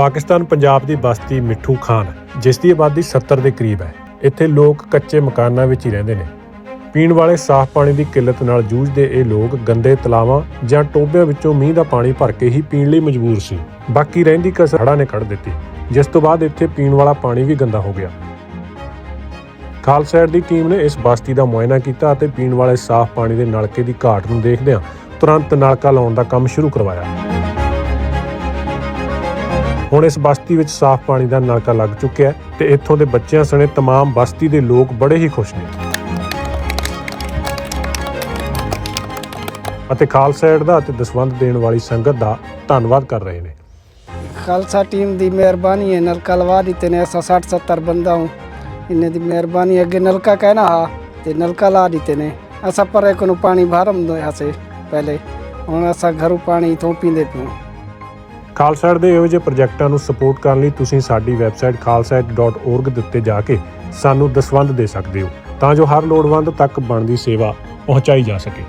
ਪਾਕਿਸਤਾਨ ਪੰਜਾਬ ਦੀ ਬਸਤੀ ਮਿੱਠੂ ਖਾਨ, ਜਿਸ ਦੀ ਆਬਾਦੀ 70 ਦੇ ਕਰੀਬ ਹੈ, ਇੱਥੇ ਲੋਕ ਕੱਚੇ ਮਕਾਨਾਂ ਵਿੱਚ ਹੀ ਰਹਿੰਦੇ ਨੇ। ਪੀਣ ਵਾਲੇ ਸਾਫ਼ ਪਾਣੀ ਦੀ ਕਿੱਲਤ ਨਾਲ ਜੂਝਦੇ ਇਹ ਲੋਕ ਗੰਦੇ ਤਲਾਵਾਂ ਜਾਂ ਟੋਬਿਆਂ ਵਿੱਚੋਂ ਮੀਂਹ ਦਾ ਪਾਣੀ ਭਰ ਕੇ ਹੀ ਪੀਣ ਲਈ ਮਜਬੂਰ ਸੀ। ਬਾਕੀ ਰਹਿੰਦੀ ਕਸਰ ਹੜ੍ਹਾਂ ਨੇ ਕੱਢ ਦਿੱਤੀ, ਜਿਸ ਤੋਂ ਬਾਅਦ ਇੱਥੇ ਪੀਣ ਵਾਲਾ ਪਾਣੀ ਵੀ ਗੰਦਾ ਹੋ ਗਿਆ। ਖਾਲਸਾ ਦੀ ਟੀਮ ਨੇ ਇਸ ਬਸਤੀ ਦਾ ਮੁਆਇਨਾ ਕੀਤਾ ਅਤੇ ਪੀਣ ਵਾਲੇ ਸਾਫ਼ ਪਾਣੀ ਦੇ ਨਲਕੇ ਦੀ ਘਾਟ ਨੂੰ ਦੇਖਦਿਆਂ ਤੁਰੰਤ ਨਲਕਾ ਲਾਉਣ ਦਾ ਕੰਮ ਸ਼ੁਰੂ ਕਰਵਾਇਆ। ਹੁਣ ਇਸ ਬਸਤੀ ਵਿੱਚ ਸਾਫ਼ ਪਾਣੀ ਦਾ ਨਲਕਾ ਲੱਗ ਚੁੱਕਿਆ ਹੈ ਤੇ ਇੱਥੋਂ ਦੇ ਬੱਚਿਆਂ ਸਣੇ तमाम ਬਸਤੀ ਦੇ ਲੋਕ ਬੜੇ ਹੀ ਖੁਸ਼ ਨੇ ਅਤੇ ਖਾਲਸਾ ਏਡ ਦਾ ਅਤੇ ਦਸਵੰਧ ਦੇਣ ਵਾਲੀ ਸੰਗਤ ਦਾ ਧੰਨਵਾਦ ਕਰ ਰਹੇ ਨੇ ਖਾਲਸਾ ਟੀਮ ਦੀ ਮਿਹਰਬਾਨੀ ਹੈ ਨਲਕਾ ਲਵਾ ਦਿੱਤੇ ਨੇ ਅਸਾਂ 60 70 ਬੰਦਾ ਹੂੰ ਇੰਨੇ ਦੀ ਮਿਹਰਬਾਨੀ ਅੱਗੇ ਨਲਕਾ ਕਹਿਣਾ ਹਾਂ ਤੇ ਨਲਕਾ ਲਾ ਦਿੱਤੇ ਨੇ ਅਸਾਂ ਪਰ ਇੱਕ ਨੂੰ ਪਾਣੀ ਭਰਮ ਦੋ ਹਸੇ ਪਹਿਲੇ ਹੁਣ ਅਸਾਂ ਘਰੋਂ ਪਾਣੀ ਇਥੋਂ ਪੀਂਦੇ ਪਿਓ ਖਾਲਸਾਇਡ ਦੇ ਇਹੋ ਜਿਹੇ ਪ੍ਰੋਜੈਕਟਾਂ ਨੂੰ ਸਪੋਰਟ ਕਰਨ ਲਈ ਤੁਸੀਂ ਸਾਡੀ ਵੈਬਸਾਈਟ khalsaed.org ਦੇ ਉੱਤੇ ਜਾ ਕੇ ਸਾਨੂੰ ਦਸਵੰਧ ਦੇ ਸਕਦੇ ਹੋ, ਤਾਂ ਜੋ ਹਰ ਲੋੜਵੰਦ ਤੱਕ ਬਣਦੀ ਸੇਵਾ ਪਹੁੰਚਾਈ ਜਾ ਸਕੇ।